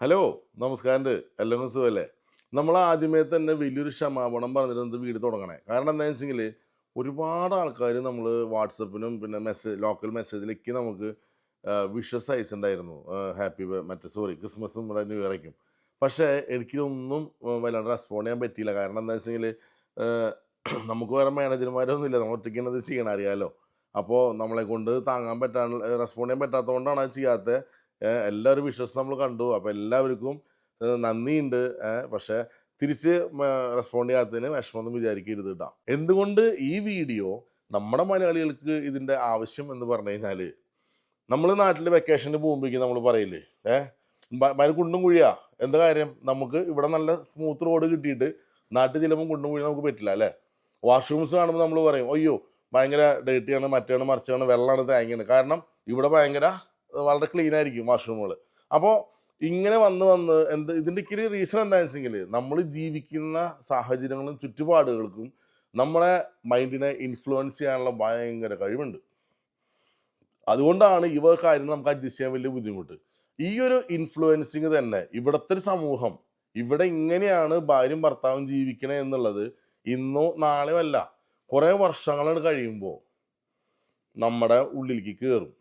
Hello നമസ്കാരം എല്ലാവർക്കും സുഖമല്ലേ? നമ്മൾ ആദ്യമേ തന്നെ വലിയൊരു ക്ഷമാപണം പറഞ്ഞിരുന്നത് വീട് തുടങ്ങണേ. കാരണം എന്താണെന്ന് വെച്ചെങ്കിൽ ഒരുപാട് ആൾക്കാർ നമ്മൾ വാട്സപ്പിനും പിന്നെ മെസ്സേജ് ലോക്കൽ മെസ്സേജിലേക്ക് നമുക്ക് വിഷസ് അയച്ചിട്ടുണ്ടായിരുന്നു. ഹാപ്പി മറ്റേ സോറി ക്രിസ്മസും ഇവിടെ ന്യൂ ഇയറേക്കും പക്ഷേ എനിക്കിതൊന്നും ആ, വല്ലാണ്ട് റെസ്പോണ്ട് ചെയ്യാൻ പറ്റിയില്ല. കാരണം എന്താ വെച്ചെങ്കിൽ നമുക്ക് വേറെ മാനേജർമാരൊന്നുമില്ല. നമ്മൾ ഒറ്റയ്ക്ക് ഇത് ചെയ്യണം അറിയാമല്ലോ അപ്പോൾ നമ്മളെ കൊണ്ട് താങ്ങാൻ പറ്റാൻ റെസ്പോണ്ട് ചെയ്യാൻ പറ്റാത്തതുകൊണ്ടാണ് അത് ചെയ്യാത്തത്. എല്ലാവരും വിഷസ് നമ്മൾ കണ്ടു. അപ്പോൾ എല്ലാവർക്കും നന്ദിയുണ്ട്. പക്ഷേ തിരിച്ച് റെസ്പോണ്ട് ചെയ്യാത്തതിന് വിഷമമൊന്നും വിചാരിക്കരുത് കേട്ടോ എന്തുകൊണ്ട് ഈ വീഡിയോ നമ്മുടെ മലയാളികൾക്ക് ഇതിന്റെ ആവശ്യം എന്ന് പറഞ്ഞു കഴിഞ്ഞാൽ നമ്മൾ നാട്ടിൽ വെക്കേഷന് പോകുമ്പോഴേക്കും നമ്മൾ പറയില്ലേ ഏ മരം കുണ്ടും കുഴിയാ എന്താ കാര്യം? നമുക്ക് ഇവിടെ നല്ല സ്മൂത്ത് റോഡ് കിട്ടിയിട്ട് നാട്ടിൽ ചിലപ്പോൾ കുണ്ടും കുഴി നമുക്ക് പറ്റില്ല അല്ലേ? വാഷ്റൂംസ് കാണുമ്പോൾ നമ്മൾ പറയും അയ്യോ ഭയങ്കര ഡേട്ടിയാണ് മറ്റാണ് മറിച്ചാണ് വെള്ളമാണ് തേങ്ങയാണ്. കാരണം ഇവിടെ ഭയങ്കര വളരെ ക്ലീൻ ആയിരിക്കും വാഷ്റൂമുകൾ അപ്പോൾ ഇങ്ങനെ വന്ന് വന്ന് എന്ത് ഇതിന്റെ ഇക്കിരി റീസൺ എന്താണെന്ന് വെച്ചെങ്കിൽ നമ്മൾ ജീവിക്കുന്ന സാഹചര്യങ്ങളും ചുറ്റുപാടുകൾക്കും നമ്മളെ മൈൻഡിനെ ഇൻഫ്ലുവൻസ് ചെയ്യാനുള്ള ഭയങ്കര കഴിവുണ്ട്. അതുകൊണ്ടാണ് ഇവ കാര്യങ്ങൾ നമുക്ക് അഡ്ജസ്റ്റ് ചെയ്യാൻ വലിയ ബുദ്ധിമുട്ട്. ഈ ഒരു ഇൻഫ്ലുവൻസിങ് തന്നെ ഇവിടുത്തെ ഒരു സമൂഹം ഇവിടെ ഇങ്ങനെയാണ് ഭാര്യയും ഭർത്താവും ജീവിക്കണേ എന്നുള്ളത് ഇന്നോ നാളെയോ അല്ല. കുറേ വർഷങ്ങളാണ് കഴിയുമ്പോൾ നമ്മുടെ ഉള്ളിലേക്ക് കയറും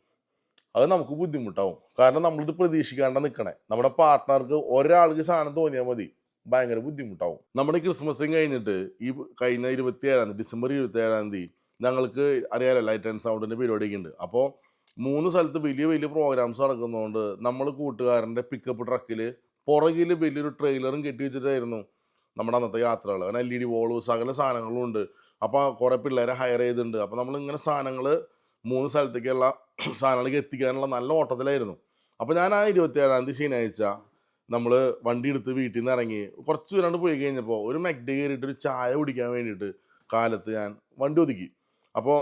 അത് നമുക്ക് ബുദ്ധിമുട്ടാവും. കാരണം നമ്മളിത് പ്രതീക്ഷിക്കാണ്ട് നിൽക്കണേ നമ്മുടെ പാർട്ട്ണർക്ക് ഒരാൾക്ക് സാധനം തോന്നിയാൽ മതി. ഭയങ്കര ബുദ്ധിമുട്ടാവും. നമ്മുടെ ക്രിസ്മസും കഴിഞ്ഞിട്ട് ഈ കഴിഞ്ഞ ഇരുപത്തി ഏഴാം തീയതി ഡിസംബർ ഇരുപത്തി ഏഴാം തീയതി ഞങ്ങൾക്ക് അറിയാലോ ലൈറ്റ് ആൻഡ് സൗണ്ടിന്റെ പരിപാടിയൊക്കെ ഉണ്ട് അപ്പോൾ മൂന്ന് സ്ഥലത്ത് വലിയ വലിയ പ്രോഗ്രാംസ് നടക്കുന്നതുകൊണ്ട് നമ്മൾ കൂട്ടുകാരന്റെ പിക്കപ്പ് ട്രക്കിൽ പുറകിൽ വലിയൊരു ട്രെയിലറും കെട്ടി വെച്ചിട്ടായിരുന്നു നമ്മുടെ അന്നത്തെ യാത്രകൾ അങ്ങനെ എൽ ഇ ഡി വോൾ സകല സാധനങ്ങളും ഉണ്ട്. അപ്പോൾ കുറേ പിള്ളേരെ ഹയർ ചെയ്തിട്ടുണ്ട്. അപ്പോൾ നമ്മൾ ഇങ്ങനെ സാധനങ്ങൾ മൂന്ന് സ്ഥലത്തേക്കുള്ള സാധനങ്ങൾക്ക് എത്തിക്കാനുള്ള നല്ല ഓട്ടത്തിലായിരുന്നു. അപ്പോൾ ഞാൻ ആ ഇരുപത്തിയേഴാം തീയതി ശനിയാഴ്ച നമ്മൾ വണ്ടി എടുത്ത് വീട്ടിൽ നിന്ന് ഇറങ്ങി കുറച്ച് ദൂരം പോയി കഴിഞ്ഞപ്പോൾ ഒരു മെഗ്ഡ് കയറിയിട്ട് ഒരു ചായ കുടിക്കാൻ വേണ്ടിയിട്ട് കാലത്ത് ഞാൻ വണ്ടി ഒതുക്കി. അപ്പോൾ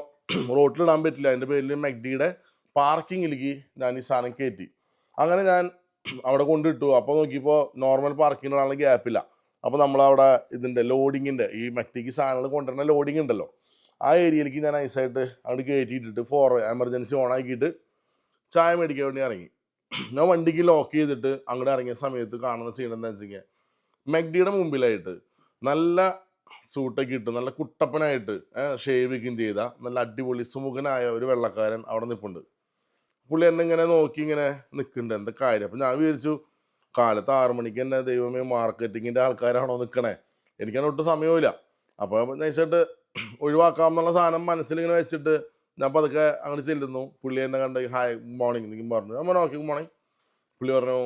റോട്ടിലിടാൻ പറ്റില്ല. അതിന്റെ പേരിൽ മെഗ്ഡിയുടെ പാർക്കിങ്ങിലേക്ക് ഞാൻ ഈ സാധനം കയറ്റി. അങ്ങനെ ഞാൻ അവിടെ കൊണ്ടിട്ടു. അപ്പോൾ നോക്കിയപ്പോൾ നോർമൽ പാർക്കിങ്ങിനുള്ള ഗ്യാപ്പില്ല അപ്പോൾ നമ്മളവിടെ ഇതിന്റെ ലോഡിങ്ങിന്റെ ഈ മെക്ടിക്ക് സാധനങ്ങൾ കൊണ്ടുവരുന്ന ലോഡിങ് ഉണ്ടല്ലോ. ആ ഏരിയയിലേക്ക് ഞാൻ ഐസായിട്ട് അങ്ങോട്ട് കയറ്റിയിട്ടിട്ട് ഫോർ എമർജൻസി ഓൺ ആക്കിയിട്ട് ചായ മേടിക്കാൻ വേണ്ടി ഇറങ്ങി. ഞാൻ വണ്ടിക്ക് ലോക്ക് ചെയ്തിട്ട് അങ്ങോട്ട് ഇറങ്ങിയ സമയത്ത് കാണുന്ന ചെയ്യണം എന്താ വെച്ചാൽ മെഗ്ഡിയുടെ മുമ്പിലായിട്ട് നല്ല സൂട്ടൊക്കെ ഇട്ട് നല്ല കുട്ടപ്പനായിട്ട് ഷേവിക്കും ചെയ്ത നല്ല അടിപൊളി സുമുഖനായ ഒരു വെള്ളക്കാരൻ അവിടെ നിൽപ്പുണ്ട് പുള്ളി എന്നെ ഇങ്ങനെ നോക്കി ഇങ്ങനെ നിൽക്കുന്നുണ്ട് എന്താ കാര്യം? അപ്പം ഞാൻ വിചാരിച്ചു കാലത്ത് ആറു മണിക്ക് തന്നെ ദൈവമേ മാർക്കറ്റിങ്ങിന്റെ ആൾക്കാരാണോ നിൽക്കണേ എനിക്കാണ് ഒട്ടും സമയമില്ല അപ്പോൾ നൈസായിട്ട് ഒഴിവാക്കാമെന്നുള്ള സാധനം മനസ്സിലിങ്ങനെ വെച്ചിട്ട് ഞാൻ പതുക്കെ അങ്ങോട്ട് ചെല്ലുന്നു. പുള്ളി എന്നെ കണ്ട് ഹായ് മോർണിംഗ് എന്നൊക്കെ പറഞ്ഞു. ഞാൻ നോക്കി മോർണിംഗ് പുള്ളി പറഞ്ഞു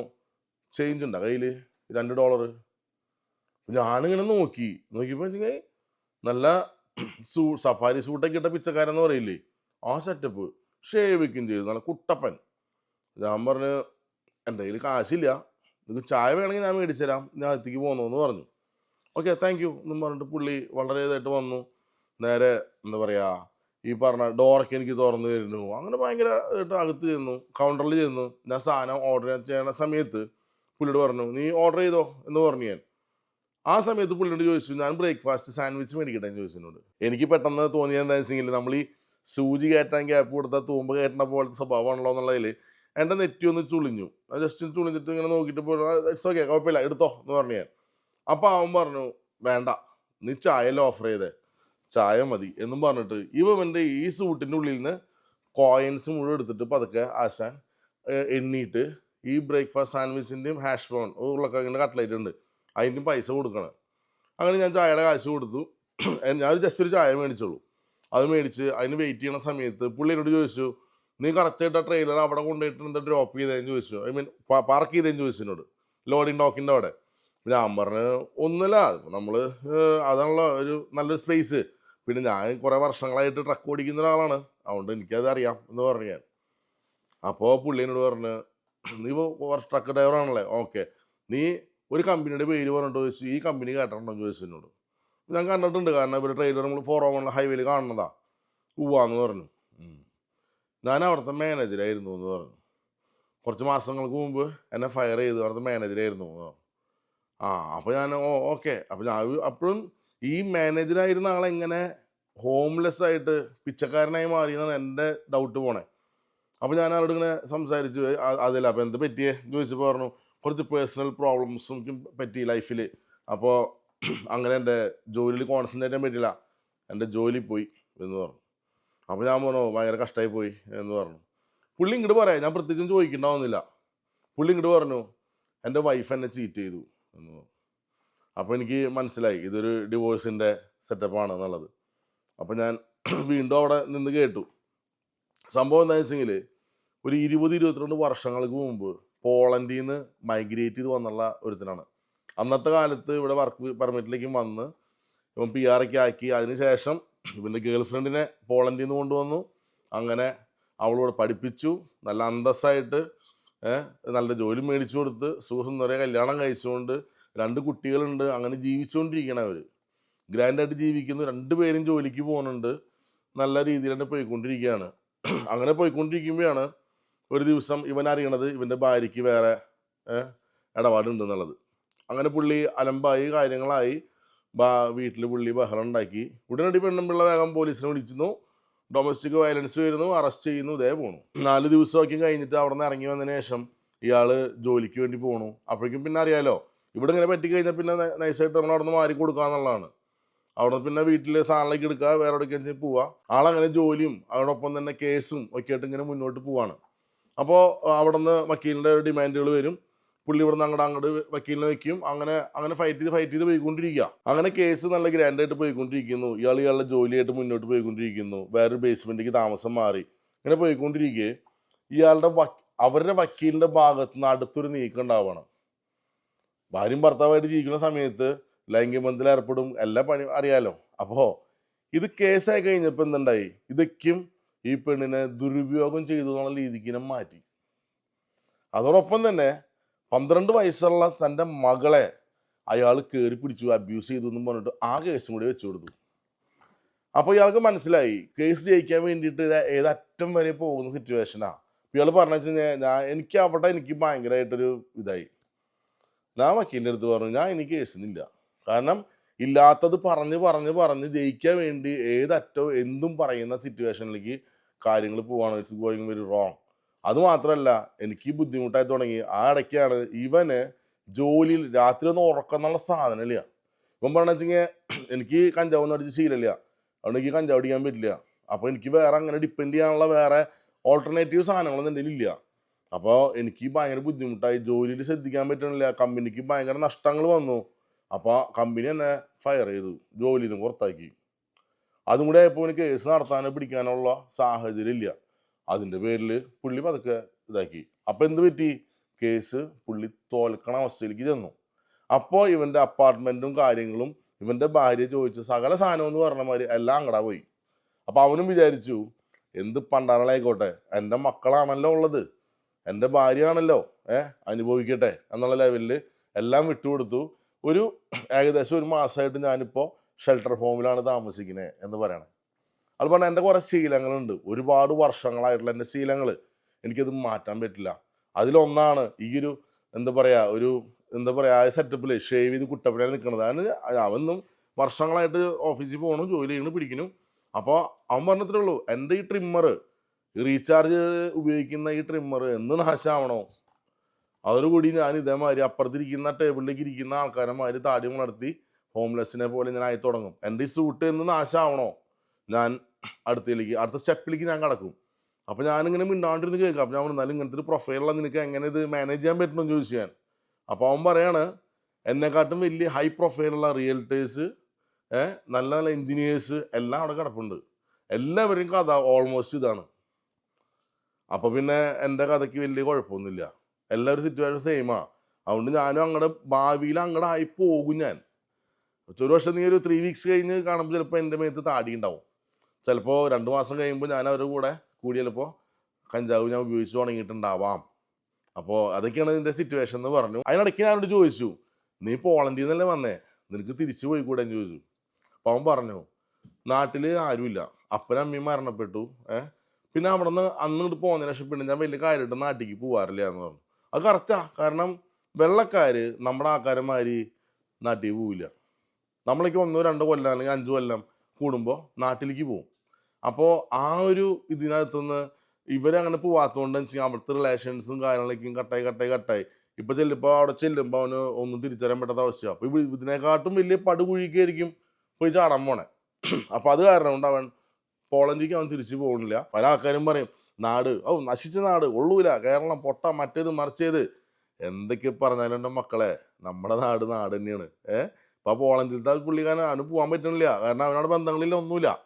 ചേഞ്ച് ഉണ്ടോ കയ്യിൽ രണ്ട് ഡോളർ ഞാനിങ്ങനെ നോക്കി. നോക്കിയപ്പോൾ നല്ല സൂ സഫാരി സൂട്ടൊക്കെ ഇട്ട പിച്ചക്കാരെന്ന് പറയില്ലേ? ആ സെറ്റപ്പ് ഷേവിക്കും ചെയ്തു. നല്ല കുട്ടപ്പൻ. ഞാൻ പറഞ്ഞു എന്റെ കയ്യിൽ കാശില്ല. നിങ്ങൾക്ക് ചായ വേണമെങ്കിൽ ഞാൻ മേടിച്ചു തരാം. ഞാൻ എത്തിക്ക് പോന്നു എന്ന് പറഞ്ഞു. ഓക്കെ താങ്ക് യു എന്നും പറഞ്ഞിട്ട് പുള്ളി വളരെ ഇതായിട്ട് വന്നു. നേരെ എന്താ പറയുക ഈ പറഞ്ഞ ഡോറൊക്കെ എനിക്ക് തുറന്നു തരുന്നു. അങ്ങനെ ഭയങ്കര അകത്ത് ചെന്നു കൗണ്ടറിൽ ചെന്നു. ഞാൻ സാധനം ഓർഡർ ചെയ്യണ സമയത്ത് പുള്ളിയോട് പറഞ്ഞു നീ ഓർഡർ ചെയ്തോ? എന്ന് പറഞ്ഞു ഞാൻ. ആ സമയത്ത് പുള്ളിയോട് ചോദിച്ചു ഞാൻ ബ്രേക്ക്ഫാസ്റ്റ് സാൻഡ്വിച്ച് മേടിക്കട്ടെ? എന്ന് ചോദിച്ചതിനോട് എനിക്ക് പെട്ടെന്ന് തോന്നിയത് എന്താണെന്ന് വെച്ചെങ്കിൽ നമ്മൾ ഈ സൂചി കയറ്റാൻ ഗ്യാപ്പ് കൊടുത്താൽ തൂമ്പ് കയറ്റുന്ന പോലത്തെ സ്വഭാവമാണല്ലോ എന്നുള്ളതിൽ എന്റെ നെറ്റി ഒന്ന് ചുളിഞ്ഞു. ജസ്റ്റ് ചുളിഞ്ഞിട്ട് ഇങ്ങനെ നോക്കിയിട്ട് പോയി ഇറ്റ്സ് ഓക്കെ കുഴപ്പമില്ല എടുത്തോ എന്ന് പറഞ്ഞു ഞാൻ. അപ്പോൾ അവൻ പറഞ്ഞു വേണ്ട നീ ചായയല്ലേ ഓഫർ ചെയ്തേ? ചായ മതി എന്നും പറഞ്ഞിട്ട് ഇവന്റെ ഈ സൂട്ടിന്റെ ഉള്ളിൽ നിന്ന് കോയിൻസ് മുഴുവൻ എടുത്തിട്ട് പതുക്കെ ആശാൻ എണ്ണിയിട്ട് ഈ ബ്രേക്ക്ഫാസ്റ്റ് സാൻഡ്വിച്ചിന്റെയും ഹാഷ് ബ്രൗൺ ഉരുളക്കിഴങ്ങിന്റെ കട്ട്ലൈറ്റ് ഉണ്ട്. അതിന്റെയും പൈസ കൊടുക്കണം. അങ്ങനെ ഞാൻ ചായയുടെ കാശ് കൊടുത്തു. ഞാൻ ജസ്റ്റ് ഒരു ചായ മേടിച്ചോളൂ അത് മേടിച്ച് അതിന് വെയിറ്റ് ചെയ്യണ സമയത്ത് പുള്ളി എന്നോട് ചോദിച്ചു നീ കറക്റ്റായിട്ട് ആ ട്രെയിലർ അവിടെ കൊണ്ടുപോയിട്ട് എന്താ ഡ്രോപ്പ് ചെയ്തതെന്ന് ചോദിച്ചു ഐ മീൻ പാർക്ക് ചെയ്തതെന്ന് ചോദിച്ചു എന്നോട്. ലോഡിങ് ഡോക്കിന്റെ അവിടെ. ഞാൻ പറഞ്ഞു ഒന്നുമില്ല. നമ്മൾ അതാണല്ലോ ഒരു നല്ലൊരു സ്പേസ് പിന്നെ ഞാൻ കുറേ വർഷങ്ങളായിട്ട് ട്രക്ക് ഓടിക്കുന്ന ഒരാളാണ്. അതുകൊണ്ട് എനിക്കത് അറിയാം എന്ന് പറഞ്ഞു ഞാൻ. അപ്പോൾ പുള്ളി പറഞ്ഞ് നീ ഇപ്പോൾ ട്രക്ക് ഡ്രൈവറാണല്ലേ ഓക്കെ നീ ഒരു കമ്പനിയുടെ പേര് പറഞ്ഞിട്ട് ചോദിച്ചു ഈ കമ്പനി കേട്ടിട്ടുണ്ടോ? ചോദിച്ചു എന്നോട്. ഞാൻ കണ്ടിട്ടുണ്ട്. കാരണം ഇവർ ട്രെയിലർ നമ്മൾ ഫോർ ഓവൺ ഹൈവേയിൽ കാണുന്നതാ. ഉവാന്ന് പറഞ്ഞു. ഞാൻ അവിടുത്തെ മാനേജരായിരുന്നു എന്ന് പറഞ്ഞു. കുറച്ച് മാസങ്ങൾക്ക് മുമ്പ് എന്നെ ഫയർ ചെയ്ത് അവിടുത്തെ മാനേജരായിരുന്നു ആ അപ്പോൾ ഞാൻ ഓ ഓക്കെ അപ്പോൾ ഞാൻ അപ്പോഴും ഈ മാനേജറായിരുന്ന ആളെങ്ങനെ ഹോംലെസ് ആയിട്ട് പിച്ചക്കാരനായി മാറി എന്നാണ് എന്റെ ഡൗട്ട് പോണേ. അപ്പോൾ ഞാൻ ആളോട് ഇങ്ങനെ സംസാരിച്ചു അതല്ല അപ്പോൾ എന്ത് പറ്റിയേ? ചോദിച്ചപ്പോൾ പറഞ്ഞു കുറച്ച് പേഴ്സണൽ പ്രോബ്ലംസും പറ്റി ലൈഫിൽ അപ്പോൾ അങ്ങനെ എന്റെ ജോലിയിൽ കോൺസെൻട്രേറ്റ് ചെയ്യാൻ പറ്റില്ല എന്റെ ജോലി പോയി എന്ന് പറഞ്ഞു. അപ്പോൾ ഞാൻ പറഞ്ഞു ഭയങ്കര കഷ്ടമായി പോയി എന്ന് പറഞ്ഞു. പുള്ളി ഇങ്ങോട്ട് പറയാം ഞാൻ പ്രത്യേകിച്ചും ചോദിക്കണ്ടാവുന്നില്ല. പുള്ളി ഇങ്ങോട്ട് പറഞ്ഞു എന്റെ വൈഫ് എന്നെ ചീറ്റ് ചെയ്തു എന്ന് പറഞ്ഞു. അപ്പോൾ എനിക്ക് മനസ്സിലായി ഇതൊരു ഡിവോഴ്സിന്റെ സെറ്റപ്പാണ് എന്നുള്ളത്. അപ്പോൾ ഞാൻ വീണ്ടും അവിടെ നിന്ന് കേട്ടു. സംഭവം എന്താണെന്ന് വെച്ചെങ്കിൽ ഒരു ഇരുപത് ഇരുപത്തിരണ്ട് വർഷങ്ങൾക്ക് മുമ്പ് പോളണ്ടിൽ നിന്ന് മൈഗ്രേറ്റ് ചെയ്ത് വന്നുള്ള ഒരുത്തനാണ്. അന്നത്തെ കാലത്ത് ഇവിടെ വർക്ക് പെർമിറ്റിലേക്ക് വന്ന് ഇവൻ പി ആർ ഒക്കെ ആക്കി. അതിനുശേഷം ഇവന്റെ ഗേൾ ഫ്രണ്ടിനെ പോളണ്ടിൽ നിന്ന് കൊണ്ടുവന്നു. അങ്ങനെ അവളോട് പഠിപ്പിച്ചു. നല്ല അന്തസ്സായിട്ട് നല്ല ജോലി മേടിച്ചു കൊടുത്ത് സുഖസുന്ദരെ കല്യാണം കഴിച്ചുകൊണ്ട് രണ്ട് കുട്ടികളുണ്ട് അങ്ങനെ ജീവിച്ചുകൊണ്ടിരിക്കണം അവർ ഗ്രാൻഡായിട്ട് ജീവിക്കുന്നു രണ്ട് പേരും ജോലിക്ക് പോകുന്നുണ്ട് നല്ല രീതിയിൽ തന്നെ പോയിക്കൊണ്ടിരിക്കുകയാണ്. അങ്ങനെ പോയിക്കൊണ്ടിരിക്കുമ്പോഴാണ് ഒരു ദിവസം ഇവൻ അറിയണത് ഇവന്റെ ഭാര്യയ്ക്ക് വേറെ ഇടപാടുണ്ടെന്നുള്ളത്. അങ്ങനെ പുള്ളി അലമ്പായി കാര്യങ്ങളായി ബാ വീട്ടിൽ പുള്ളി ബഹളം ഉണ്ടാക്കി ഉടനടി പെണ്ണുമ്പിള്ള വേഗം പോലീസിനെ വിളിച്ചിരുന്നു. ഡൊമസ്റ്റിക് വയലൻസ് വരുന്നു അറസ്റ്റ് ചെയ്യുന്നു ഇതേ പോണു. നാല് ദിവസമൊക്കെ കഴിഞ്ഞിട്ട് അവിടെ നിന്ന് ഇറങ്ങി വന്നതിന് ശേഷം ഇയാൾ ജോലിക്ക് വേണ്ടി പോണു. അപ്പോഴേക്കും പിന്നെ അറിയാലോ ഇവിടെ ഇങ്ങനെ പറ്റിക്കഴിഞ്ഞാൽ പിന്നെ നൈസായിട്ട് നമ്മൾ അവിടെ നിന്ന് മാറി കൊടുക്കുക എന്നുള്ളതാണ്. അവിടെ പിന്നെ വീട്ടിൽ സാധനങ്ങളൊക്കെ എടുക്കുക വേറെ എവിടേക്കും വെച്ചാൽ പോവുക ആളങ്ങനെ ജോലിയും അതോടൊപ്പം തന്നെ കേസും ഒക്കെ ആയിട്ട് ഇങ്ങനെ മുന്നോട്ട് പോവാണ്. അപ്പോൾ അവിടെ നിന്ന് വക്കീലിന്റെ ഡിമാൻഡുകൾ വരും. പുള്ളി ഇവിടെ നിന്ന് അങ്ങോട്ട് അങ്ങോട്ട് വക്കീലിനെ വയ്ക്കും അങ്ങനെ അങ്ങനെ ഫൈറ്റ് ചെയ്ത് ഫൈറ്റ് ചെയ്ത് പോയിക്കൊണ്ടിരിക്കുക അങ്ങനെ കേസ് നല്ല ഗ്രാൻഡായിട്ട് പോയിക്കൊണ്ടിരിക്കുന്നു. ഇയാൾ ഇയാളുടെ ജോലിയായിട്ട് മുന്നോട്ട് പോയിക്കൊണ്ടിരിക്കുന്നു. വേറൊരു ബേസ്മെന്റിലേക്ക് താമസം മാറി. ഇങ്ങനെ പോയിക്കൊണ്ടിരിക്കെ. ഇയാളുടെ അവരുടെ വക്കീലിന്റെ ഭാഗത്ത് നിന്ന് അടുത്തൊരു നീക്കം ഉണ്ടാവണം. ഭാര്യയും ഭർത്താവായിട്ട് ജീവിക്കുന്ന സമയത്ത് ലൈംഗിക ബന്ധത്തിൽ ഏർപ്പെടും എല്ലാ പണി അറിയാലോ. അപ്പോൾ ഇത് കേസായി കഴിഞ്ഞപ്പോൾ എന്തുണ്ടായി? ഇതൊക്കെയും ഈ പെണ്ണിനെ ദുരുപയോഗം ചെയ്തു എന്നുള്ള രീതിക്ക് മാറ്റി. അതോടൊപ്പം തന്നെ പന്ത്രണ്ട് വയസ്സുള്ള തന്റെ മകളെ അയാൾ കയറി പിടിച്ചു അബ്യൂസ് ചെയ്തു എന്നും പറഞ്ഞിട്ട് ആ കേസും കൂടി വെച്ചു കൊടുത്തു. അപ്പോൾ ഇയാൾക്ക് മനസ്സിലായി കേസ് ജയിക്കാൻ വേണ്ടിയിട്ട് ഏതറ്റം വരെ പോകുന്ന സിറ്റുവേഷനാണ് ഇയാൾ പറഞ്ഞു വെച്ച് കഴിഞ്ഞാൽ ഞാൻ എനിക്ക് അവിടെ എനിക്ക് ഭയങ്കരമായിട്ടൊരു ഇതായി. ഞാൻ വക്കീലിന്റെ അടുത്ത് പറഞ്ഞു ഞാൻ എനിക്ക് കേസിനില്ല കാരണം ഇല്ലാത്തത് പറഞ്ഞ് പറഞ്ഞ് പറഞ്ഞ് ജയിക്കാൻ വേണ്ടി ഏതറ്റവും എന്തും പറയുന്ന സിറ്റുവേഷനിലേക്ക് കാര്യങ്ങൾ പോവാണ്. ഇറ്റ്സ് ഗോയിങ് വെരി റോങ് അതുമാത്രമല്ല എനിക്ക് ബുദ്ധിമുട്ടായി തുടങ്ങി. ആ ഇടയ്ക്കാണ് ഇവന് ജോലിയിൽ രാത്രി ഒന്ന് ഉറക്കം സാധനമില്ല ഇവൻ പറഞ്ഞു വെച്ചെങ്കിൽ എനിക്ക് കഞ്ചാവ് ഒന്നും അടിച്ച് ശീലമില്ല അതുകൊണ്ട് എനിക്ക് കഞ്ചാവ് അടിക്കാൻ പറ്റില്ല. അപ്പോൾ എനിക്ക് വേറെ അങ്ങനെ ഡിപ്പെൻഡ് ചെയ്യാനുള്ള വേറെ ഓൾട്ടർനേറ്റീവ് സാധനങ്ങളൊന്നും എന്റെ ഇല്ല. അപ്പോൾ എനിക്ക് ഭയങ്കര ബുദ്ധിമുട്ടായി. ജോലിയിൽ ശ്രദ്ധിക്കാൻ പറ്റണില്ല. കമ്പനിക്ക് ഭയങ്കര നഷ്ടങ്ങൾ വന്നു. അപ്പോൾ കമ്പനി എന്നെ ഫയർ ചെയ്തു. ജോലിയിൽ നിന്ന് പുറത്താക്കി. അതും കൂടെ ആയപ്പോൾ എനിക്ക് കേസ് നടത്താനോ പിടിക്കാനുള്ള സാഹചര്യം ഇല്ല. അതിന്റെ പേരിൽ പുള്ളി പതുക്കെ ഇതാക്കി. അപ്പോൾ എന്ത് പറ്റി? കേസ് പുള്ളി തോൽക്കണ അവസ്ഥയിലേക്ക് ചെന്നു. അപ്പോൾ ഇവന്റെ അപ്പാർട്ട്മെന്റും കാര്യങ്ങളും ഇവന്റെ ഭാര്യ ചോദിച്ച സകല സാധനം എന്ന് പറഞ്ഞ മാതിരി എല്ലാം അങ്ങടാ പോയി. അപ്പോൾ അവനും വിചാരിച്ചു എന്ത് പണ്ടാളായിക്കോട്ടെ എന്റെ മക്കളാണല്ലോ ഉള്ളത്. എന്റെ ഭാര്യയാണല്ലോ ഏഹ് അനുഭവിക്കട്ടെ എന്നുള്ള ലെവലിൽ എല്ലാം വിട്ടുകൊടുത്തു. ഒരു ഏകദേശം ഒരു മാസമായിട്ട് ഞാനിപ്പോൾ ഷെൽട്ടർ ഹോമിലാണ് താമസിക്കുന്നത് എന്ന് പറയണേ. അത് പറഞ്ഞാൽ എന്റെ കുറേ ശീലങ്ങളുണ്ട്. ഒരുപാട് വർഷങ്ങളായിട്ടുള്ള എന്റെ ശീലങ്ങൾ എനിക്കത് മാറ്റാൻ പറ്റില്ല. അതിലൊന്നാണ് ഈ ഒരു എന്താ പറയുക ഒരു എന്താ പറയുക ആ സെറ്റപ്പിൽ ഷേവ് ചെയ്ത് കുട്ടപ്പനായി നിൽക്കുന്നത് അതിന് അവനും വർഷങ്ങളായിട്ട് ഓഫീസിൽ പോകണം ജോലി ചെയ്യണം പിടിക്കണം. അപ്പോൾ അവൻ പറഞ്ഞത്രേ ഉള്ളൂ എന്റെ ഈ ട്രിമ്മർ റീചാർജ് ഉപയോഗിക്കുന്ന ഈ ട്രിമ്മർ എന്ന് നാശമാവണോ അതോടുകൂടി ഞാൻ ഇതേമാതിരി അപ്പുറത്തിരിക്കുന്ന ടേബിളിലേക്ക് ഇരിക്കുന്ന ആൾക്കാരെ മാതിരി താടി വളർത്തി ഹോംലെസ്സിനെ പോലെ ഞാൻ ആയി തുടങ്ങും. എന്റെ ഈ സൂട്ട് എന്ന് നാശമാവണോ ഞാൻ അടുത്തയിലേക്ക് അടുത്ത സ്റ്റെപ്പിലേക്ക് ഞാൻ കടക്കും. അപ്പോൾ ഞാനിങ്ങനെ മിണ്ടാണ്ടിരുന്ന് കേൾക്കാം. അപ്പോൾ ഞാൻ എന്നാലും ഇങ്ങനത്തെ ഒരു പ്രൊഫൈലുള്ള നിനക്ക് എങ്ങനെ ഇത് മാനേജ് ചെയ്യാൻ പറ്റണമെന്ന് ചോദിച്ചു ഞാൻ. അപ്പോൾ അവൻ പറയാണ് എന്നെക്കാട്ടും വലിയ ഹൈ പ്രൊഫൈലുള്ള റിയൽറ്റേഴ്സ് നല്ല നല്ല എൻജിനീയേഴ്സ് എല്ലാം അവിടെ കിടപ്പുണ്ട്. എല്ലാവരും കഥ ഓൾമോസ്റ്റ് ഇതാണ്. അപ്പോൾ പിന്നെ എന്റെ കഥയ്ക്ക് വലിയ കുഴപ്പമൊന്നുമില്ല എല്ലാവരും സിറ്റുവേഷൻ സെയിമാ അതുകൊണ്ട് ഞാനും അങ്ങടെ ഭാവിയിൽ അങ്ങടെ ആയി പോകും ഞാൻ. ഒരു വർഷം നീ ഒരു ത്രീ വീക്സ് കഴിഞ്ഞ് കാണുമ്പോൾ ചിലപ്പോൾ എന്റെ മേത്ത് താടി ഉണ്ടാവും ചിലപ്പോൾ രണ്ട് മാസം കഴിയുമ്പോൾ ഞാൻ അവരുടെ കൂടെ കൂടി കഞ്ചാവ് ഞാൻ ഉപയോഗിച്ച് തുടങ്ങിയിട്ടുണ്ടാവാം അപ്പോൾ അതൊക്കെയാണ് ഇതിന്റെ സിറ്റുവേഷൻ എന്ന് പറഞ്ഞു. അതിനിടയ്ക്ക് ഞാനോട് ചോദിച്ചു നീ പോളണ്ടിൽ നിന്നല്ലേ വന്നേ? നിനക്ക് തിരിച്ചു പോയി കൂടെ ചോദിച്ചു. അപ്പോൾ അവൻ പറഞ്ഞു നാട്ടിൽ ആരുമില്ല. അപ്പനും അമ്മയും മരണപ്പെട്ടു. ഏഹ് പിന്നെ അവിടെ നിന്ന് അന്ന് ഇങ്ങോട്ട് പോകുന്നതിന് ശേഷം പിന്നെ ഞാൻ വലിയ കാര്യമായിട്ട് നാട്ടിലേക്ക് പോകാറില്ല എന്ന് പറഞ്ഞു. അത് കറക്റ്റാ കാരണം വെള്ളക്കാർ നമ്മുടെ ആൾക്കാരന്മാര് നാട്ടിൽ പോവില്ല നമ്മളേക്ക് ഒന്നോ രണ്ടോ കൊല്ലം അല്ലെങ്കിൽ അഞ്ച് കൊല്ലം കൂടുമ്പോൾ നാട്ടിലേക്ക് പോകും അപ്പോൾ ആ ഒരു ഇതിനകത്തുനിന്ന് ഇവരങ്ങനെ പോവാത്തതുകൊണ്ട് വെച്ചാൽ അവിടുത്തെ റിലേഷൻസും കാര്യങ്ങളൊക്കെയും കട്ടായി കട്ടായി കട്ടായി. ഇപ്പോൾ ചെല്ലുമ്പോൾ അവിടെ ചെല്ലുമ്പോൾ അവന് ഒന്നും തിരിച്ചറിയാൻ പറ്റാത്ത അവസ്ഥയാണ് അപ്പോൾ ഇതിനെക്കാട്ടും വലിയ പടുകുഴിക്കായിരിക്കും പോയി ചാടാൻ പോണേ. അപ്പോൾ അത് കാരണം കൊണ്ട് അവൻ പോളണ്ടിലേക്ക് അവൻ തിരിച്ചു പോകുന്നില്ല പല ആൾക്കാരും പറയും നാട് ഓ നശിച്ച നാട് ഉള്ളൂല കേരളം പൊട്ട മറ്റേത് മറിച്ചേത്. എന്തൊക്കെ പറഞ്ഞാലും മക്കളെ നമ്മുടെ നാട് നാട് തന്നെയാണ്. ഏഹ് ഇപ്പൊ പോളണ്ടിലത്തെ പുള്ളിക്കാരൻ അവന് പോകാൻ പറ്റണില്ല. കാരണം അവനോട് ബന്ധങ്ങളില്ല ഒന്നുമില്ല.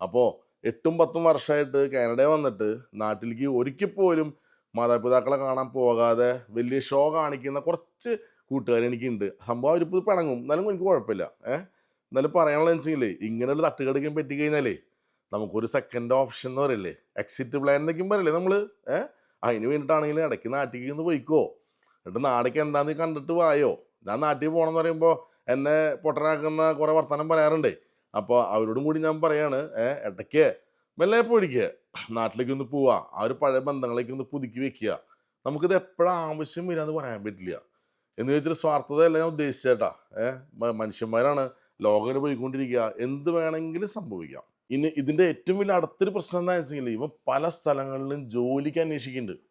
അപ്പോൾ എട്ടും പത്തും വർഷമായിട്ട് കാനഡയിൽ വന്നിട്ട് നാട്ടിലേക്ക് ഒരിക്കൽ പോലും മാതാപിതാക്കളെ കാണാൻ പോകാതെ വലിയ ഷോ കാണിക്കുന്ന കുറച്ച് കൂട്ടുകാർ എനിക്കുണ്ട്. സംഭവം അവരിപ്പോൾ പിണങ്ങും. എന്നാലും എനിക്ക് കുഴപ്പമില്ല. ഏഹ് എന്നാലും പറയാനുള്ളത് വെച്ചെങ്കിൽ ഇങ്ങനെ ഒരു തട്ടുകടിക്കാൻ പറ്റി കഴിഞ്ഞാലേ നമുക്കൊരു സെക്കൻഡ് ഓപ്ഷൻ എന്ന് പറയില്ലേ? എക്സിറ്റ് പ്ലാൻ എന്നൊക്കെയും പറയില്ലേ നമ്മൾ ഏഹ് അതിന് വേണ്ടിയിട്ടാണെങ്കിൽ ഇടയ്ക്ക് നാട്ടിലേക്ക് ഒന്ന് പോയിക്കോ. എന്നിട്ട് നാടേക്ക് എന്താണെന്ന് കണ്ടിട്ട് വായോ? ഞാൻ നാട്ടിൽ പോകണമെന്ന് പറയുമ്പോൾ എന്നെ പൊട്ടനാക്കുന്ന കുറേ വർത്തമാനം പറയാറുണ്ട്. അപ്പോൾ അവരോടും കൂടി ഞാൻ പറയാണ് ഏഹ് ഇടയ്ക്ക് മെല്ലെ പോയിക്കുക നാട്ടിലേക്ക് ഒന്ന് പോവുക ആ ഒരു പഴയ ബന്ധങ്ങളേക്ക് ഒന്ന് പുതുക്കി വെക്കുക. നമുക്കിത് എപ്പോഴും ആവശ്യം വരികയെന്ന് പറയാൻ പറ്റില്ല. എന്ന് വെച്ചിട്ട് സ്വാർത്ഥതയല്ല ഞാൻ ഉദ്ദേശിച്ചേട്ടാ ഏഹ് മനുഷ്യന്മാരാണ് ലോകം പോയിക്കൊണ്ടിരിക്കുക. എന്ത് വേണമെങ്കിലും സംഭവിക്കാം. ഇനി ഇതിന്റെ ഏറ്റവും വലിയ അടുത്തൊരു പ്രശ്നം എന്താണെന്ന് വെച്ചെങ്കിൽ ഇവൻ പല സ്ഥലങ്ങളിലും ജോലിക്ക് അന്വേഷിക്കുന്നുണ്ട്.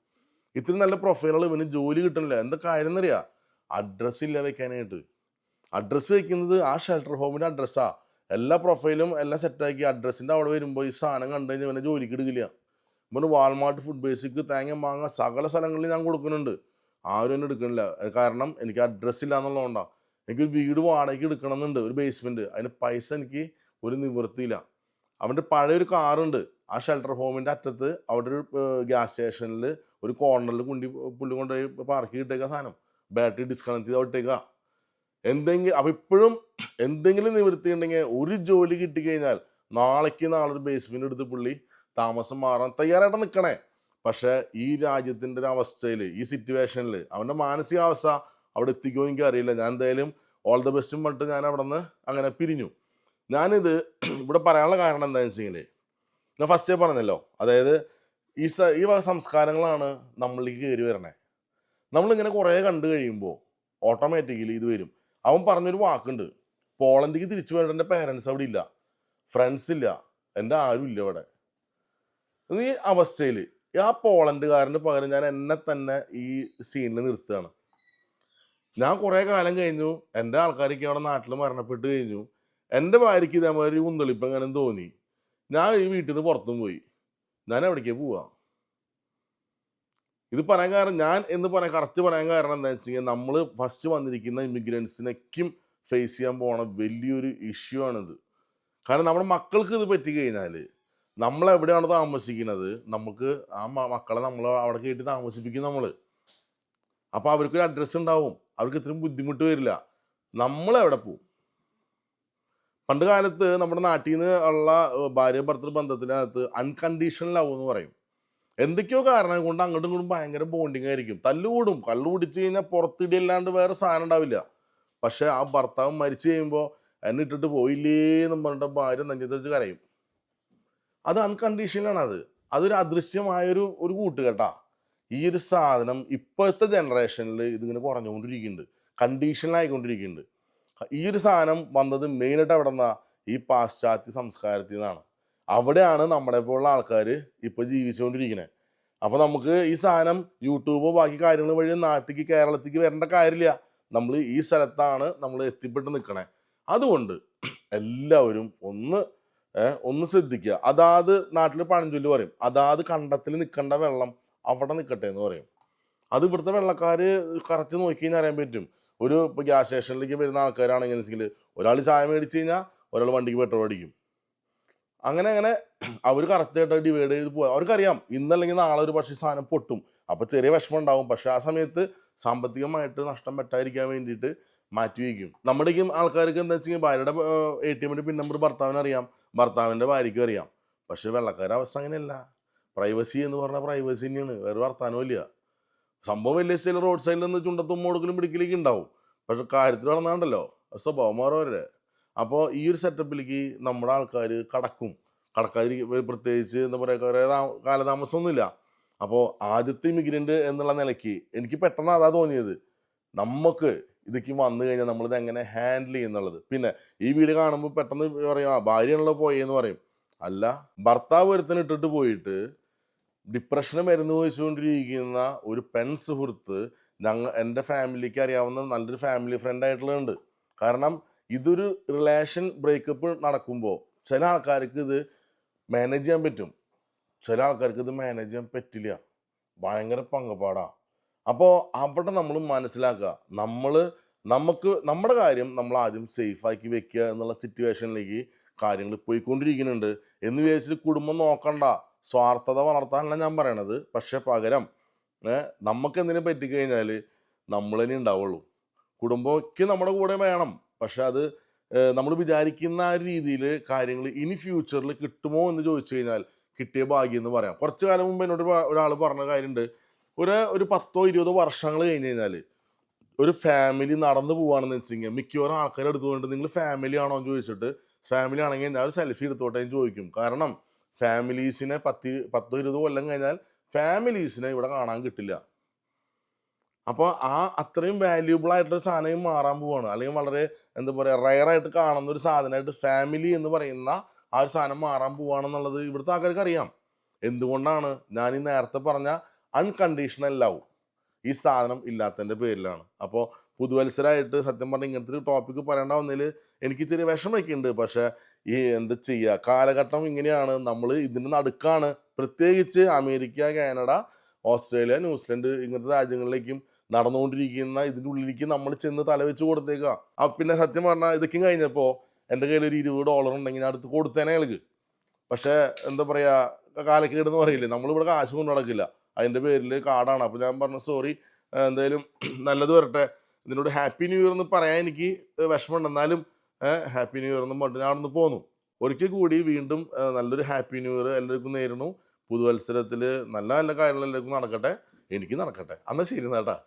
ഇത്ര നല്ല പ്രൊഫൈലുകൾ ഇവന് ജോലി കിട്ടണില്ല. എന്താ കാര്യം എന്നറിയാം? അഡ്രസ്സ് ഇല്ല വെക്കാനായിട്ട്. അഡ്രസ്സ് വെക്കുന്നത് ആ ഷെൽട്ടർ ഹോമിന്റെ അഡ്രസ്സാണ് എല്ലാ പ്രൊഫൈലും എല്ലാം സെറ്റാക്കി അഡ്രസ്സിന്റെ അവിടെ വരുമ്പോൾ ഈ സാധനം കണ്ടു കഴിഞ്ഞാൽ ഇവനെ ജോലിക്ക് എടുക്കില്ല. ഇവന് വാൾമാർട്ട് ഫുഡ് ബേസിക്ക് തേങ്ങ മാങ്ങ സകല സ്ഥലങ്ങളിൽ ഞാൻ കൊടുക്കുന്നുണ്ട്. ആരും എന്നെ എടുക്കണില്ല. കാരണം എനിക്ക് അഡ്രസ്സ് ഇല്ല എന്നുള്ളതുകൊണ്ടാണ് എനിക്കൊരു വീട് വാടകയ്ക്ക് എടുക്കണം എന്നുണ്ട് ഒരു ബേസ്മെന്റ് അതിന് പൈസ എനിക്ക് ഒരു നിവൃത്തിയില്ല. അവന്റെ പഴയൊരു കാറുണ്ട്. ആ ഷെൽട്ടർ ഹോമിന്റെ അറ്റത്ത് അവിടെ ഒരു ഗ്യാസ് സ്റ്റേഷനിൽ ഒരു കോർണറിൽ കുണ്ടി പുള്ളി കൊണ്ടുപോയി പാർക്ക് ഇട്ടേക്ക സാധനം. ബാറ്ററി ഡിസ്കണക്ട് ചെയ്ത് വിട്ടേക്ക. എന്തെങ്കിലും അപ്പം ഇപ്പോഴും എന്തെങ്കിലും നിവൃത്തി ഉണ്ടെങ്കിൽ ഒരു ജോലി കിട്ടിക്കഴിഞ്ഞാൽ നാളേക്ക് നാളെ ഒരു ബേസ്മെന്റ് എടുത്ത് പുള്ളി താമസം മാറാൻ തയ്യാറായിട്ട് നിൽക്കണേ. പക്ഷേ ഈ രാജ്യത്തിന്റെ ഒരു അവസ്ഥയിൽ ഈ സിറ്റുവേഷനിൽ അവന്റെ മാനസികാവസ്ഥ അവിടെ എത്തിക്കുമോ എനിക്ക് അറിയില്ല ഞാൻ എന്തായാലും ഓൾ ദ ബെസ്റ്റും പറഞ്ഞിട്ട് ഞാൻ അവിടെ നിന്ന് അങ്ങനെ പിരിഞ്ഞു. ഞാനിത് ഇവിടെ പറയാനുള്ള കാരണം എന്താണെന്ന് വെച്ച് കഴിഞ്ഞാൽ ഞാൻ ഫസ്റ്റേ പറഞ്ഞല്ലോ. അതായത് ഈ സ ഈ വക സംസ്കാരങ്ങളാണ് നമ്മളിലേക്ക് കയറി വരണേ. നമ്മളിങ്ങനെ കുറേ കണ്ടു കഴിയുമ്പോൾ ഓട്ടോമാറ്റിക്കലി ഇത് വരും. അവൻ പറഞ്ഞൊരു വാക്കുണ്ട്. പോളണ്ടിക്ക് തിരിച്ചു വേണ്ട എന്റെ പേരൻസ് അവിടെ ഇല്ല. ഫ്രണ്ട്സ് ഇല്ല. എന്റെ ആരും ഇല്ല ഇവിടെ. ഈ അവസ്ഥയിൽ ആ പോളണ്ടുകാരന് പകരം ഞാൻ എന്നെ തന്നെ ഈ സീനിൽ നിർത്തുകയാണ്. ഞാൻ കുറേ കാലം കഴിഞ്ഞു. എന്റെ ആൾക്കാരൊക്കെ അവിടെ നാട്ടിൽ മരണപ്പെട്ട് കഴിഞ്ഞു. എന്റെ ഭാര്യയ്ക്ക് ഇതേമാതിരി ഉന്തളിപ്പം അങ്ങനെ തോന്നി. ഞാൻ ഈ വീട്ടിൽ നിന്ന് പുറത്തും പോയി. ഞാൻ എവിടേക്കേ പോവാം? ഇത് പറയാൻ കാരണം ഞാൻ എന്ന് പറയാൻ കറക്റ്റ് പറയാൻ കാരണം എന്താ വെച്ച് കഴിഞ്ഞാൽ നമ്മൾ ഫസ്റ്റ് വന്നിരിക്കുന്ന ഇമിഗ്രൻസിനൊക്കെയും ഫേസ് ചെയ്യാൻ പോണ വലിയൊരു ഇഷ്യൂ ആണിത്. കാരണം നമ്മുടെ മക്കൾക്ക് ഇത് പറ്റി കഴിഞ്ഞാൽ നമ്മൾ എവിടെയാണ് താമസിക്കുന്നത് നമുക്ക് ആ മക്കളെ നമ്മൾ അവിടെ കയറ്റി താമസിപ്പിക്കും നമ്മൾ അപ്പോൾ അവർക്കൊരു അഡ്രസ്സ് ഉണ്ടാവും. അവർക്ക് ഇത്രയും ബുദ്ധിമുട്ട് വരില്ല. നമ്മളെവിടെ പോവും? പണ്ട് കാലത്ത് നമ്മുടെ നാട്ടിൽ നിന്ന് ഉള്ള ഭാര്യ ഭർത്തൃ ബന്ധത്തിനകത്ത് അൺകണ്ടീഷണൽ ലവ് എന്ന് പറയും. എന്തൊക്കെയോ കാരണം കൊണ്ട് അങ്ങോട്ടും ഇങ്ങോട്ടും ഭയങ്കര ബോണ്ടിങ് ആയിരിക്കും. തല്ലുകൂടും കള്ളു കുടിച്ച് കഴിഞ്ഞാൽ പുറത്തിടിയല്ലാണ്ട് വേറെ സാധനം ഉണ്ടാവില്ല. പക്ഷേ ആ ഭർത്താവ് മരിച്ചു കഴിയുമ്പോൾ എന്നെ ഇട്ടിട്ട് പോയില്ലേ എന്ന് പറഞ്ഞിട്ട് ഭാര്യ നെഞ്ചത്ത് കരയും. അത് അൺകണ്ടീഷണലാണ് അത്. അതൊരു അദൃശ്യമായൊരു ഒരു കൂട്ടുകെട്ടാ. ഈ ഒരു സാധനം ഇപ്പോഴത്തെ ജനറേഷനിൽ ഇതിങ്ങനെ കുറഞ്ഞുകൊണ്ടിരിക്കുന്നുണ്ട്. കണ്ടീഷനിലായിക്കൊണ്ടിരിക്കുന്നുണ്ട് ഈ ഒരു സാധനം വന്നത് മെയിനായിട്ട് എവിടെ നിന്നാ? ഈ പാശ്ചാത്യ സംസ്കാരത്തിൽ നിന്നാണ്. അവിടെയാണ് നമ്മളെ പോലുള്ള ആൾക്കാർ ഇപ്പോൾ ജീവിച്ചുകൊണ്ടിരിക്കുന്നത് അപ്പോൾ നമുക്ക് ഈ സാധനം യൂട്യൂബോ ബാക്കി കാര്യങ്ങൾ വഴി നാട്ടിലേക്ക് കേരളത്തിലേക്ക് വരേണ്ട കാര്യമില്ല. നമ്മൾ ഈ സ്ഥലത്താണ് നമ്മൾ എത്തിപ്പെട്ട് നിൽക്കണേ അതുകൊണ്ട് എല്ലാവരും ഒന്ന് ഒന്ന് ശ്രദ്ധിക്കുക. അതാത് നാട്ടിൽ പഴഞ്ചൊല്ല് പറയും. അതാത് കണ്ടത്തിൽ നിൽക്കേണ്ട വെള്ളം അവിടെ നിൽക്കട്ടെ എന്ന് പറയും. അത് ഇവിടുത്തെ വെള്ളക്കാർ കറച്ച് നോക്കി കഴിഞ്ഞാൽ അറിയാൻ പറ്റും. ഒരു ഇപ്പോൾ ഗ്യാസ് സ്റ്റേഷനിലേക്ക് വരുന്ന ആൾക്കാരാണെങ്കിൽ വെച്ചെങ്കിൽ ഒരാൾ ചായ മേടിച്ച് കഴിഞ്ഞാൽ ഒരാൾ വണ്ടിക്ക് പെട്രോൾ അടിക്കും. അങ്ങനെ അങ്ങനെ അവർ കറക്റ്റായിട്ട് ഡിവൈഡ് ചെയ്ത് പോകാം അവർക്കറിയാം ഇന്നല്ലെങ്കിൽ നാളെ ഒരു പക്ഷേ സാധനം പൊട്ടും. അപ്പോൾ ചെറിയ വിഷമം ഉണ്ടാവും പക്ഷേ ആ സമയത്ത് സാമ്പത്തികമായിട്ട് നഷ്ടം പെട്ടായിരിക്കാൻ വേണ്ടിയിട്ട് മാറ്റി വയ്ക്കും. നമ്മുടെയും ആൾക്കാർക്ക് എന്താ വെച്ചാൽ ഭാര്യയുടെ എ ടി എമ്മിന്റെ പിൻ നമ്പർ ഭർത്താവിന് അറിയാം. ഭർത്താവിന്റെ ഭാര്യയ്ക്കും അറിയാം. പക്ഷേ വെള്ളക്കാരുടെ അവസ്ഥ അങ്ങനെയല്ല. പ്രൈവസി എന്ന് പറഞ്ഞാൽ പ്രൈവസി തന്നെയാണ്. വേറെ വർത്താനവും ഇല്ല. സംഭവം വലിയ റോഡ് സൈഡിൽ നിന്ന് ചുണ്ടത്തും മോടുക്കലും പിടിക്കലേക്ക് ഉണ്ടാവും. പക്ഷെ കാര്യത്തിൽ നടന്നാണ്ടല്ലോ. സ്വഭാവം മാറുവരെ അപ്പോൾ ഈ ഒരു സെറ്റപ്പിലേക്ക് നമ്മുടെ ആൾക്കാർ കടക്കും. കടക്കാതിരിക്കും പ്രത്യേകിച്ച് എന്താ പറയുക കുറേ കാലതാമസമൊന്നുമില്ല. അപ്പോൾ ആദ്യത്തെ ഇമിഗ്രന്റ് എന്നുള്ള നിലയ്ക്ക് എനിക്ക് പെട്ടെന്ന് അതാ തോന്നിയത്. നമുക്ക് ഇതൊക്കെ വന്നു കഴിഞ്ഞാൽ നമ്മളിത് എങ്ങനെ ഹാൻഡിൽ ചെയ്യുന്നുള്ളത് പിന്നെ ഈ വീട് കാണുമ്പോൾ പെട്ടെന്ന് പറയും ആ ഭാര്യയാണല്ലോ പോയെന്ന് പറയും. അല്ല ഭർത്താവ് ഒരുത്തനിട്ടിട്ട് പോയിട്ട് ഡിപ്രഷന് മരുന്ന് ചോദിച്ചുകൊണ്ടിരിക്കുന്ന ഒരു പെൺ സുഹൃത്ത് ഞങ്ങൾ എന്റെ ഫാമിലിക്ക് അറിയാവുന്ന നല്ലൊരു ഫാമിലി ഫ്രണ്ട് ആയിട്ടുള്ളതുണ്ട്. കാരണം ഇതൊരു റിലേഷൻ ബ്രേക്കപ്പ് നടക്കുമ്പോൾ ചില ആൾക്കാർക്ക് ഇത് മാനേജ് ചെയ്യാൻ പറ്റും. ചില ആൾക്കാർക്ക് ഇത് മാനേജ് ചെയ്യാൻ പറ്റില്ല. ഭയങ്കര പങ്കപ്പാടാണ് അപ്പോൾ അവിടെ നമ്മൾ മനസ്സിലാക്കുക നമ്മൾ നമുക്ക് നമ്മുടെ കാര്യം നമ്മൾ ആദ്യം സേഫാക്കി വെക്കുക എന്നുള്ള സിറ്റുവേഷനിലേക്ക് കാര്യങ്ങൾ പോയിക്കൊണ്ടിരിക്കുന്നുണ്ട് എന്ന് വിചാരിച്ചിട്ട് കുടുംബം നോക്കണ്ട. സ്വാർത്ഥത വളർത്താനല്ല ഞാൻ പറയണത്. പക്ഷെ പകരം ഏഹ് നമുക്ക് എന്തിനും പറ്റിക്കഴിഞ്ഞാൽ നമ്മൾ തന്നെ ഉണ്ടാവുള്ളൂ. കുടുംബമൊക്കെ നമ്മുടെ കൂടെ വേണം. പക്ഷെ അത് നമ്മൾ വിചാരിക്കുന്ന ആ രീതിയിൽ കാര്യങ്ങൾ ഇനി ഫ്യൂച്ചറിൽ കിട്ടുമോ എന്ന് ചോദിച്ചു കഴിഞ്ഞാൽ കിട്ടിയ ഭാഗ്യം എന്ന് പറയാം. കുറച്ച് കാലം മുമ്പ് എന്നോട് ഒരാൾ പറഞ്ഞ കാര്യമുണ്ട് ഒരു ഒരു പത്തോ ഇരുപതോ വർഷങ്ങൾ കഴിഞ്ഞ് കഴിഞ്ഞാൽ ഒരു ഫാമിലി നടന്നു പോവാണെന്ന് കഴിഞ്ഞാൽ മിക്കവാറും ആൾക്കാരെ എടുത്തുകൊണ്ട് നിങ്ങൾ ഫാമിലി ആണോ എന്ന് ചോദിച്ചിട്ട് ഫാമിലി ആണെങ്കിൽ ഞാൻ ഒരു സെൽഫി എടുത്തോട്ടെ എന്ന് ചോദിക്കും. കാരണം ഫാമിലീസിനെ പത്ത് പത്തോ ഇരുപതോ കൊല്ലം കഴിഞ്ഞാൽ ഫാമിലീസിനെ ഇവിടെ കാണാൻ കിട്ടില്ല. അപ്പോൾ ആ അത്രയും വാല്യൂബിൾ ആയിട്ടൊരു സാധനം മാറാൻ പോവാണ്. അല്ലെങ്കിൽ വളരെ എന്താ പറയുക റയറായിട്ട് കാണുന്ന ഒരു സാധനമായിട്ട് ഫാമിലി എന്ന് പറയുന്ന ആ ഒരു സാധനം മാറാൻ പോവാണെന്നുള്ളത് ഇവിടുത്തെ ആൾക്കാർക്ക് അറിയാം. എന്തുകൊണ്ടാണ്? ഞാൻ ഈ നേരത്തെ പറഞ്ഞ അൺകണ്ടീഷണൽ ലവ് ഈ സാധനം ഇല്ലാത്തതിന്റെ പേരിലാണ്. അപ്പോൾ പുതുവത്സരമായിട്ട് സത്യം പറഞ്ഞാൽ ഇങ്ങനത്തെ ഒരു ടോപ്പിക്ക് പറയേണ്ട വന്നതിൽ എനിക്ക് ചെറിയ വിഷമമൊക്കെ ഉണ്ട്. പക്ഷേ ഈ എന്താ ചെയ്യുക കാലഘട്ടം ഇങ്ങനെയാണ്. നമ്മൾ ഇതിന് നടുക്കാണ്. പ്രത്യേകിച്ച് അമേരിക്ക കാനഡ ഓസ്ട്രേലിയ ന്യൂസിലൻഡ് ഇങ്ങനത്തെ രാജ്യങ്ങളിലേക്കും നടന്നുകൊണ്ടിരിക്കുന്ന ഇതിന്റെ ഉള്ളിലേക്ക് നമ്മൾ ചെന്ന് തലവെച്ച് കൊടുത്തേക്കുക ആ പിന്നെ സത്യം പറഞ്ഞാൽ ഇതൊക്കെയും കഴിഞ്ഞപ്പോൾ എന്റെ കയ്യിൽ ഒരു ഇരുപത് ഡോളർ ഉണ്ടെങ്കിൽ അടുത്ത് കൊടുത്തേനെ അയാൾക്ക്. പക്ഷേ എന്താ പറയുക കാലക്കേട് എന്ന് പറയില്ലേ? നമ്മളിവിടെ കാശ് കൊണ്ട് നടക്കില്ല. അതിന്റെ പേരിൽ കാർഡാണ് അപ്പോൾ ഞാൻ പറഞ്ഞു സോറി എന്തായാലും നല്ലത് വരട്ടെ. ഇതിനോട് ഹാപ്പി ന്യൂ ഇയർ എന്ന് പറയാൻ എനിക്ക് വിഷമമുണ്ട്. എന്നാലും ഹാപ്പി ന്യൂ ഇയർ എന്നും പറഞ്ഞിട്ട് ഞാൻ അവിടെ നിന്ന് പോന്നു. ഒരിക്കൽ കൂടി വീണ്ടും നല്ലൊരു ഹാപ്പി ന്യൂ ഇയർ എല്ലാവർക്കും നേരുന്നു. പുതുവത്സരത്തിൽ നല്ല നല്ല കാര്യങ്ങൾ എല്ലാവർക്കും നടക്കട്ടെ. എനിക്ക് നടക്കട്ടെ. അന്നാ ശരി എന്നാട്ടാ